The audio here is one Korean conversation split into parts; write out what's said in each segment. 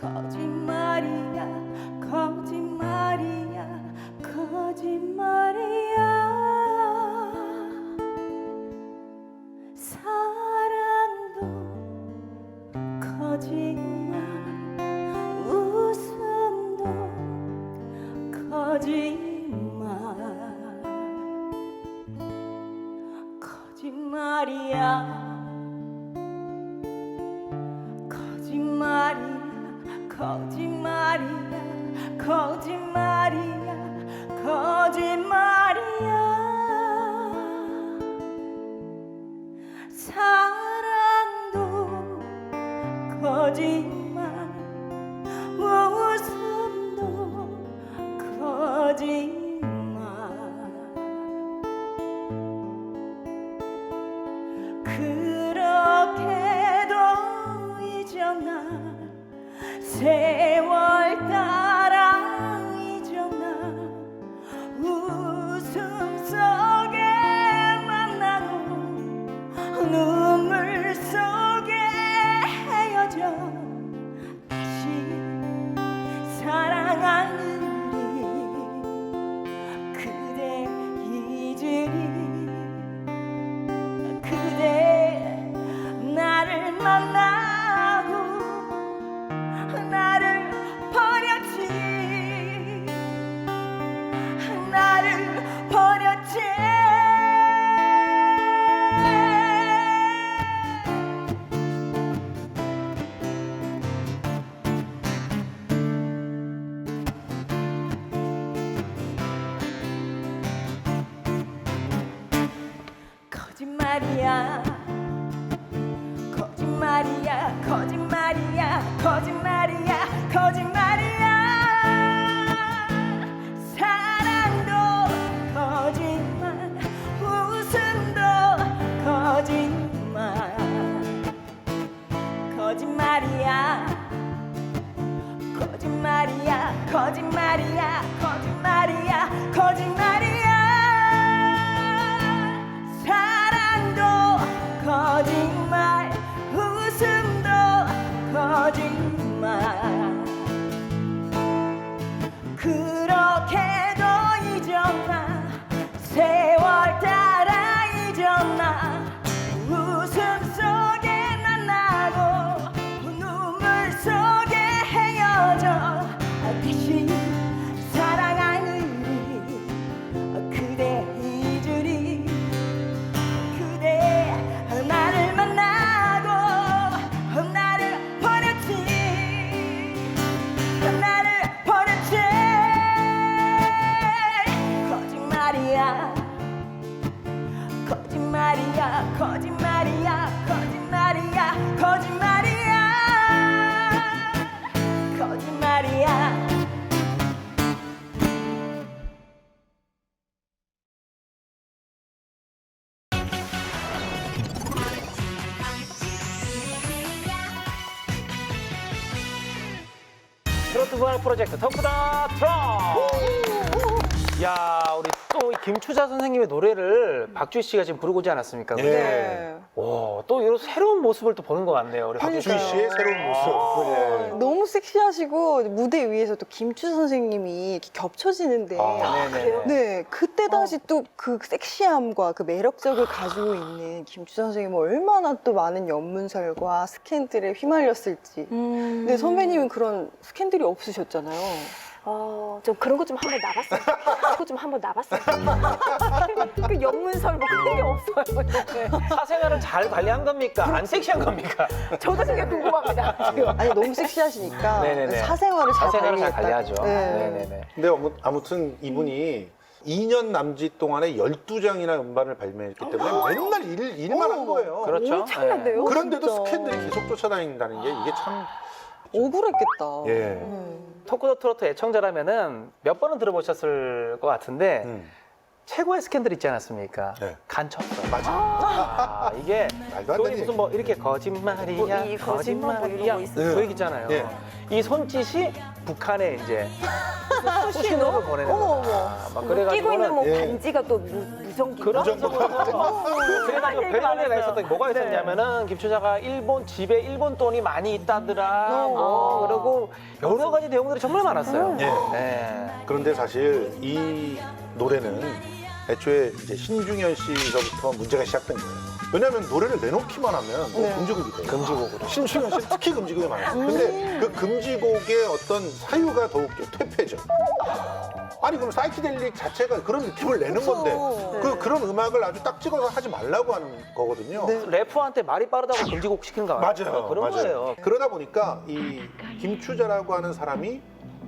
거짓말 거짓말이야 거짓말이야 거짓말 세 거짓말이야 거짓말이야 거짓말이야 거짓말이야 거짓말이야 트로트 부활 프로젝트 덕후다 트롯! 김추자 선생님의 노래를 박주희 씨가 지금 부르고 오지 않았습니까? 네. 네. 오, 또 이런 새로운 모습을 또 보는 것 같네요. 우리 박주희. 주희 씨의 새로운 모습. 예. 너무 섹시하시고 무대 위에서 또 김추 선생님이 이렇게 겹쳐지는데 아, 네네. 네 그때 당시 또 그 섹시함과 그 매력적을 가지고 있는 김추 선생님은 얼마나 또 많은 연문설과 스캔들에 휘말렸을지 음. 근데 선배님은 그런 스캔들이 없으셨잖아요 어, 좀 그런 거 좀 한번 나봤어요. 그거 좀 한번 나봤어요. 그 영문설 뭐 그런 게 없어요. 네. 사생활을 잘 관리한 겁니까? 안 섹시한 겁니까? 저도 그게 궁금합니다. 지금. 아니 너무 섹시하시니까 네네네. 사생활을 잘 사생활을 잘. 관리하죠. 네. 네 네네. 근데 아무- 아무튼 이분이 2년 남짓 동안에 12장이나 음반을 발매했기 때문에 맨날 일, 일만 한 거예요. 그렇죠. 엄청난데요? 그런데도 진짜. 스캔들이 계속 쫓아다닌다는 게 이게 참 억울했겠다 예. 음. 토크더 트로트 애청자라면은 몇 번은 들어보셨을 것 같은데 음. 최고의 스캔들 있지 않았습니까? 네. 간첩설. 맞아. 아, 이게 말도 안또 되는 무슨 뭐 이렇게 거짓말이야, 뭐 이 거짓말 뭐 이런 거짓말이야 거. 네. 그 얘기잖아요. 네. 이 손짓이 북한에 이제 수신호를 보내는 어머, 거다. 어머. 막뭐 끼고 있는 그래가지고는 뭐 예. 반지가 또 무, 무전기. 그런 정도. 그래가지고 별의별리가 있었던 게 뭐가 네. 있었냐면은 김추자가 일본 집에 일본 돈이 많이 있다더라 어. 뭐 그리고 여러 가지 내용들이 정말 많았어요. 예. 네. 그런데 사실 이 노래는 애초에 이제 신중현 씨서부터 문제가 시작된 거예요. 왜냐하면 노래를 내놓기만 하면 뭐 네. 금지곡이 돼요. 금지곡으로. 신중현 씨 특히 금지곡이 많아요. 근데 그 금지곡의 어떤 사유가 더욱 퇴폐죠. 아니 그럼 사이키델릭 자체가 그런 느낌을 내는 그쵸. 건데 네. 그 그런 음악을 아주 딱 찍어서 하지 말라고 하는 거거든요. 네. 래퍼한테 말이 빠르다고 금지곡 시키는 거 아니에요? 맞아요. 그런 맞아요. 거예요. 그러다 보니까 이 김추자라고 하는 사람이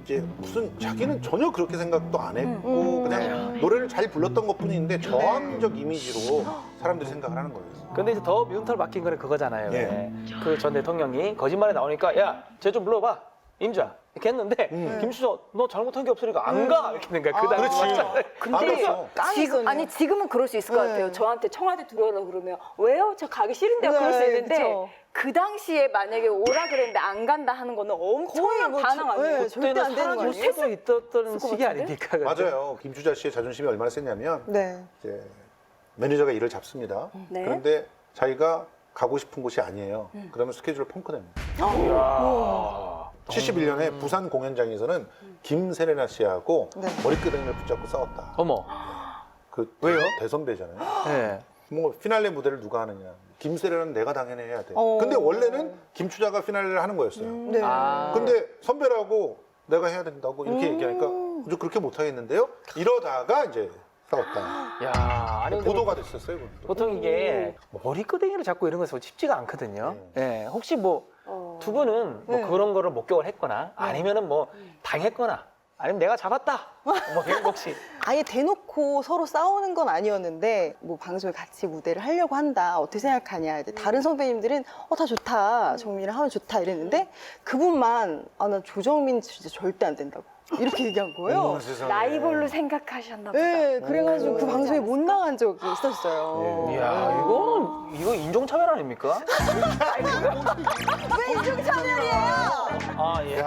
이제 무슨 자기는 전혀 그렇게 생각도 안 했고 음. 그냥 노래를 잘 불렀던 것 뿐인데 저항적 이미지로 사람들이 생각을 하는 거예요. 근데 이제 더 미운털 박힌 거는 그거잖아요. 예. 그 전 대통령이 거짓말에 나오니까 야, 쟤 좀 불러봐. 임자. 이렇게 했는데 음. 김수저 너 잘못한 게 없으니까 안 가. 이렇게 된 거야. 그 아, 당시. 맞잖아요. 근데. 지금. 아니 지금은 그럴 수 있을 것 네. 같아요. 저한테 청와대 들어오라 그러면 왜요? 저 가기 싫은데요. 그럴 수 네, 있는데 그쵸. 그 당시에 만약에 오라 그랬는데 안 간다 하는 거는 엄청난 뭐 반항 저- 아니에요? 네, 절대 안 되는 거 사라질 아니에요? 수도 있었던 것 시기? 아닙니까? 그때? 맞아요. 김추자 씨의 자존심이 얼마나 셌냐면 네. 이제 매니저가 일을 잡습니다. 네. 그런데 자기가 가고 싶은 곳이 아니에요. 그러면 스케줄을 펑크냅니다. 이야. 71년에 부산 공연장에서는 김세레나 씨하고 네. 머리끄댕이를 붙잡고 싸웠다. 어머. 그 왜요? 대선배잖아요. 네. 뭐 피날레 무대를 누가 하느냐. 김세레는 내가 당연히 해야 돼. 어. 근데 원래는 김추자가 피날레를 하는 거였어요. 네. 아. 근데 선배라고 내가 해야 된다고 이렇게 음. 얘기하니까 저 그렇게 못 하겠는데요. 이러다가 이제 싸웠다. 야, 아니 근데 보도가 됐었어요. 그것도. 보통 이게 머리끄댕이를 잡고 이런 거서 쉽지가 않거든요. 예. 혹시 뭐 두 어. 분은 뭐 네. 그런 거를 목격을 했거나 아니면은 뭐 당했거나 아니면 내가 잡았다. 뭐 이런 거 혹시? 아예 대놓고 서로 싸우는 건 아니었는데 뭐 방송에 같이 무대를 하려고 한다. 어떻게 생각하냐. 이제 다른 선배님들은 어 다 좋다. 정민이랑 하면 좋다 이랬는데 그분만 아 나 조정민 진짜 절대 안 된다고 이렇게 얘기한 거예요. 어머, 세상에. 라이벌로 생각하셨나 보다. 네, 그래가지고 그 오. 방송에 못 나간 적이 있었어요. 예. 이야, 이거는 이거 인종차별 아닙니까? 왜 인종차별이에요? 아, 예.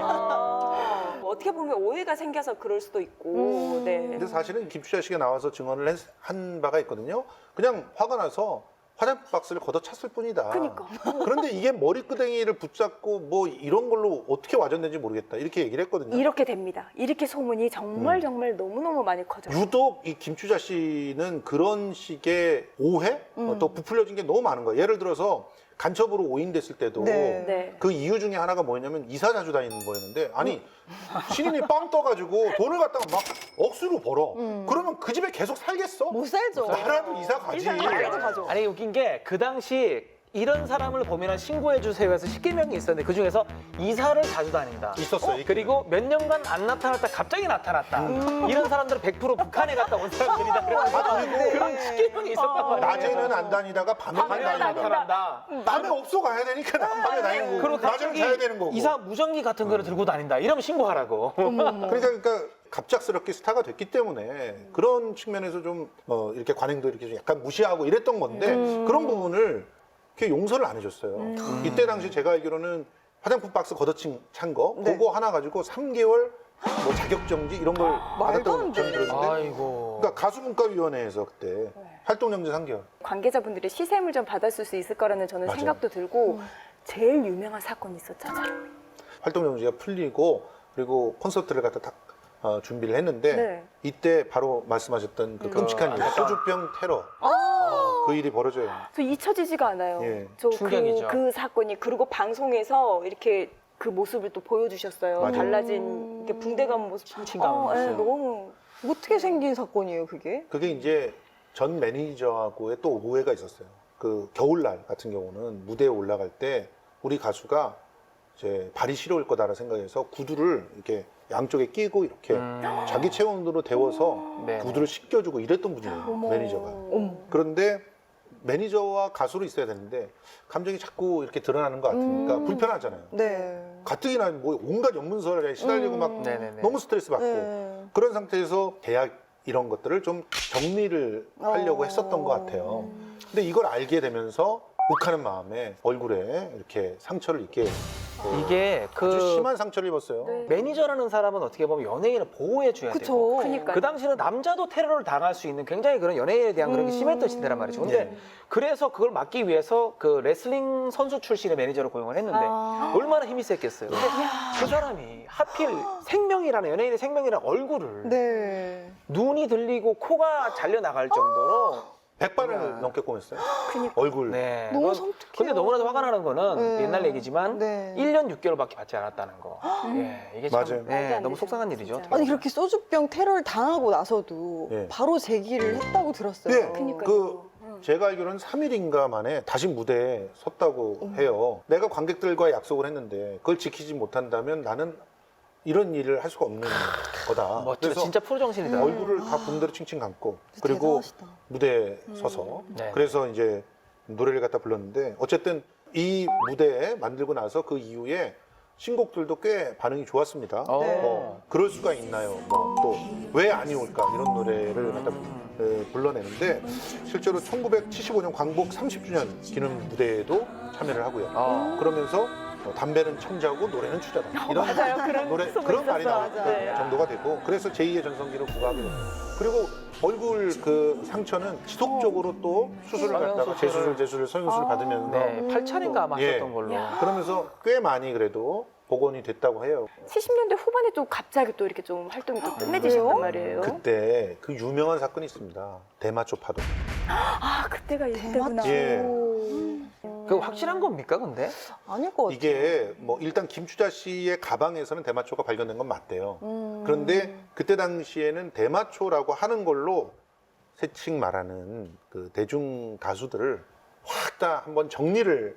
아, 어떻게 보면 오해가 생겨서 그럴 수도 있고. 음. 네. 근데 사실은 김추자 씨가 나와서 증언을 했- 한 바가 있거든요. 그냥 화가 나서 화장품 박스를 걷어찼을 뿐이다. 그니까. 그런데 이게 머리끄댕이를 붙잡고 뭐 이런 걸로 어떻게 와전된지 모르겠다. 이렇게 얘기를 했거든요. 이렇게 됩니다. 이렇게 소문이 정말 음. 정말 너무너무 많이 커져요. 유독 이 김추자 씨는 그런 식의 오해, 어, 또 부풀려진 게 너무 많은 거예요. 예를 들어서 간첩으로 오인됐을 때도 네. 네. 그 이유 중에 하나가 뭐였냐면 이사 자주 다니는 거였는데 아니 신인이 빵 떠가지고 돈을 갖다가 막 억수로 벌어. 음. 그러면 그 집에 계속 살겠어? 못 살죠. 나라도 이사 가지. 나라도 가죠. 아니 웃긴 게 그 당시 이런 사람을 보면 신고해 주세요 해서 10개명이 있었는데 그 중에서 이사를 자주 다닌다. 있었어요. 그리고 몇 년간 안 나타났다 갑자기 나타났다. 이런 사람들은 100% 북한에 갔다 온 사람들이다. 아, 그리고 그런 10개명이 있었단 말이에요. 낮에는 안 다니다가 밤에만 밤에는 다닌다. 나타난다. 밤에 없어 가야 되니까 밤에 다니는 거고. 그리고 낮에는 자야 되는 거고. 이사 무전기 같은 거를 들고 다닌다. 이러면 신고하라고. 그러니까, 그러니까 갑작스럽게 스타가 됐기 때문에 그런 측면에서 좀 어, 이렇게 관행도 이렇게 좀 약간 무시하고 이랬던 건데 그런 부분을 이렇게 용서를 안 해줬어요. 이때 당시 제가 알기로는 화장품 박스 걷어찬 찬 거, 네. 그거 하나 가지고 3개월 뭐 자격정지 이런 걸 말도 받았다고 돼. 저는 들었는데 아이고. 그러니까 가수문화위원회에서 그때 활동정지 3개월. 관계자분들이 시샘을 좀 받았을 수 있을 거라는 저는 맞아요. 생각도 들고 제일 유명한 사건이 있었잖아요. 활동정지가 풀리고 그리고 콘서트를 갖다 딱 어, 준비를 했는데 네. 이때 바로 말씀하셨던 그 끔찍한 일, 소주병 테러 어, 그 일이 벌어져요. 저 잊혀지지가 않아요. 예. 저 충격이죠. 그, 그 사건이 그리고 방송에서 이렇게 그 모습을 또 보여주셨어요. 맞아요. 달라진 이렇게 붕대감 모습. 침침감을 어, 예, 봤어요. 너무 어떻게 생긴 사건이에요, 그게? 그게 이제 전 매니저하고의 또 오해가 있었어요. 그 겨울날 같은 경우는 무대에 올라갈 때 우리 가수가 이제 발이 시려울 거다라는 생각에서 구두를 이렇게 양쪽에 끼고 이렇게 음. 자기 체온으로 데워서 네. 구두를 씻겨주고 이랬던 분이에요, 어머. 매니저가. 어머. 그런데 매니저와 가수로 있어야 되는데 감정이 자꾸 이렇게 드러나는 것 같으니까 음. 불편하잖아요. 네. 가뜩이나 뭐 온갖 연문서에 시달리고 음. 막 네네네. 너무 스트레스 받고 네. 그런 상태에서 계약 이런 것들을 좀 정리를 하려고 어. 했었던 것 같아요. 근데 이걸 알게 되면서 욱하는 마음에 얼굴에 이렇게 상처를 입게 이게 아주 그 심한 상처를 입었어요. 네. 매니저라는 사람은 어떻게 보면 연예인을 보호해 줘야 되고 그쵸. 그러니까요. 그 당시는 남자도 테러를 당할 수 있는 굉장히 그런 연예인에 대한 그런 게 음. 심했던 시대란 말이죠. 근데 예. 그래서 그걸 막기 위해서 그 레슬링 선수 출신의 매니저를 고용을 했는데 아. 얼마나 힘이 셌겠어요. 근데 그 사람이 하필 생명이라는 연예인의 생명이라는 얼굴을 네. 눈이 들리고 코가 잘려 나갈 정도로 100발을 야. 넘게 꼬맸어요. 그니까. 얼굴. 네. 너무 그건- 섬뜩해요. 근데 너무나도 화가 나는 거는 네. 옛날 얘기지만 네. 1년 6개월밖에 받지 않았다는 거. 예, 이게 참 맞아요. 네, 말도 안 너무 되죠, 속상한 일이죠. 진짜. 아니 그렇게 소주병 테러를 당하고 나서도 예. 바로 제기를 했다고 들었어요. 예. 그니까요. 그 음. 제가 알기로는 3일인가 만에 다시 무대에 섰다고 해요. 내가 관객들과 약속을 했는데 그걸 지키지 못한다면 나는 이런 일을 할 수가 없는 거다. 멋지다. 그래서 진짜 프로 정신이다. 얼굴을 다 분대로 칭칭 감고 그리고 대단하시다. 무대에 서서 네. 그래서 이제 노래를 갖다 불렀는데 어쨌든 이 무대에 만들고 나서 그 이후에 신곡들도 꽤 반응이 좋았습니다. 어. 네. 뭐 그럴 수가 있나요? 뭐 또 왜 아니 올까 이런 노래를 갖다 에, 불러내는데 실제로 1975년 광복 30주년 기념 무대에도 참여를 하고요. 어. 그러면서 어, 담배는 청자고 노래는 추자다 이런 맞아요. 그런 노래 소문 그런 말이 있었어. 나올 네. 정도가 되고 그래서 제2의 전성기를 구가하게 됐어요. 그리고 얼굴 그 상처는 지속적으로 또 수술을 성형 갖다가 수술을. 재수술 재수술 성형수술 아. 받으면서 네, 8차례인가 아마 예. 하셨던 걸로. 야. 그러면서 꽤 많이 그래도 복원이 됐다고 해요. 70년대 후반에 또 갑자기 또 이렇게 좀 활동이 또 끝내주셨단 그래요? 말이에요. 그때 그 유명한 사건이 있습니다. 대마초 파동. 아 그때가 이때구나. 대마초 예. 그 확실한 겁니까, 근데? 아닐 것 같아요. 이게 뭐 일단 김추자 씨의 가방에서는 대마초가 발견된 건 맞대요. 음. 그런데 그때 당시에는 대마초라고 하는 걸로 세칭 말하는 그 대중 가수들을 확 다 한번 정리를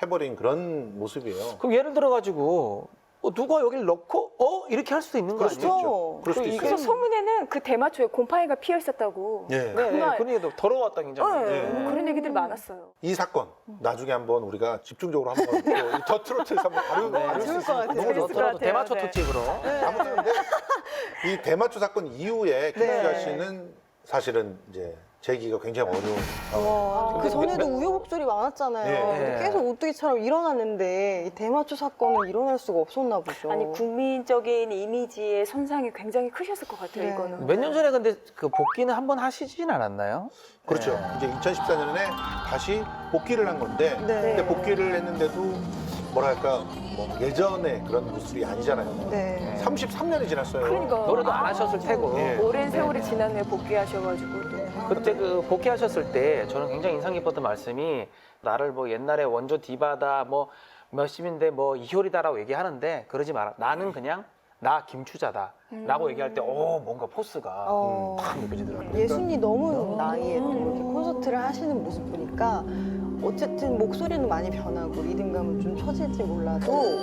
해버린 그런 모습이에요. 그럼 예를 들어가지고 어, 누가 여기를 넣고 어 이렇게 할 수도 있는 거 아니에요? 있죠. 그럴 수도 그 있어요. 그래서 소문에는 그 대마초에 곰팡이가 피어 있었다고. 예. 네, 네, 그날- 그런 얘기도 더러웠다 굉장히. 네, 네. 그런 얘기들이 많았어요. 이 사건 나중에 한번 우리가 집중적으로 한번 또더 트로트에서 한번 다루, 네. 다룰 수 좋을 것 있으면 같아요. 너무 재밌을 것것 같아요. 대마초 네. 특집으로. 아무튼 근데 이 대마초 사건 이후에 김추자 네. 씨는 사실은 이제 재기가 굉장히 어려운 상황. 와, 그 전에도 몇- 우여곡절이 많았잖아요. 네. 근데 계속 오뚜기처럼 일어났는데 이 대마초 사건은 일어날 수가 없었나 보죠. 아니 국민적인 이미지의 손상이 굉장히 크셨을 것 같아요. 네. 이거는. 몇 년 전에 근데 그 복귀는 한 번 하시진 않았나요? 그렇죠. 네. 이제 2014년에 다시 복귀를 한 건데, 네. 근데 복귀를 했는데도 뭐랄까 뭐 예전의 그런 모습이 아니잖아요. 네. 33년이 지났어요. 그러니까 노래도 안 아, 하셨을 테고. 예. 오랜 세월이 네, 네. 지난 후에 복귀하셔가지고 또. 그때 그 복귀하셨을 때 저는 굉장히 인상 깊었던 말씀이 나를 뭐 옛날에 원조 디바다 뭐 몇십인데 뭐 이효리다라고 얘기하는데 그러지 마라. 나는 그냥 나 김추자다 라고 얘기할 때어 뭔가 포스가 어, 탁 느껴지더라고요. 예순이 넘은 나이에 또 이렇게 콘서트를 하시는 모습 보니까 어쨌든 목소리는 많이 변하고 리듬감은 좀 처질지 몰라도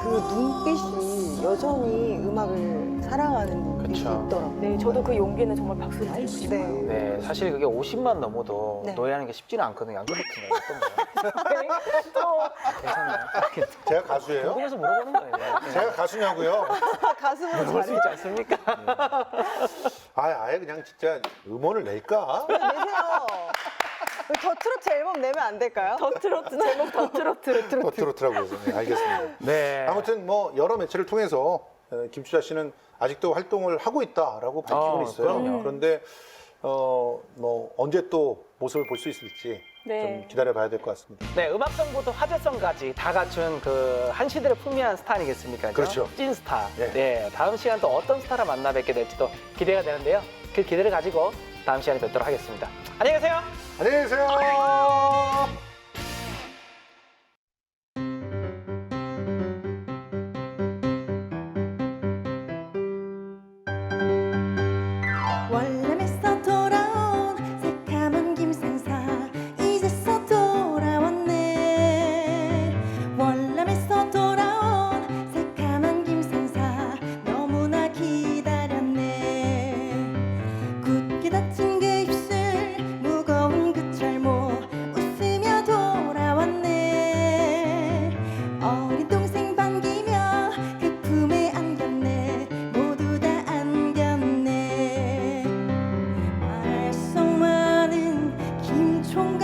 그 눈빛이 여전히 음악을 사랑하는 눈빛이 그쵸. 있더라고요. 네, 저도 그 용기는 정말 박수를 드리고 싶어요. 네. 네, 사실 그게 50만 넘어도 네. 노래하는 게 쉽지는 않거든요. 같은 거 어떤 거요? 괜찮나요? 제가 가수예요? 궁금해서 물어보는 거예요. 네. 제가 가수냐고요? 가슴으로 물어볼 수 잘해. 있지 않습니까? 아, 아예 그냥 진짜 음원을 낼까? 내세요. 더 트로트 앨범 내면 안 될까요? 더 트로트 제목 더 트로트. 더 트로트라고 해서 네, 알겠습니다. 네. 아무튼 뭐 여러 매체를 통해서 어, 김추자 씨는 아직도 활동을 하고 있다라고 밝히고 어, 있어요. 그럼요. 그런데 어, 뭐 언제 또 모습을 볼 수 있을지 네. 좀 기다려봐야 될 것 같습니다. 네, 음악성부터 화제성까지 다 갖춘 그 한 시대를 풍미한 스타 아니겠습니까? 그렇죠. 찐 스타. 네. 네. 다음 시간 또 어떤 스타를 만나 뵙게 될지도 기대가 되는데요. 그 기대를 가지고 다음 시간에 뵙도록 하겠습니다. 안녕히 계세요. 안녕히 계세요. 총각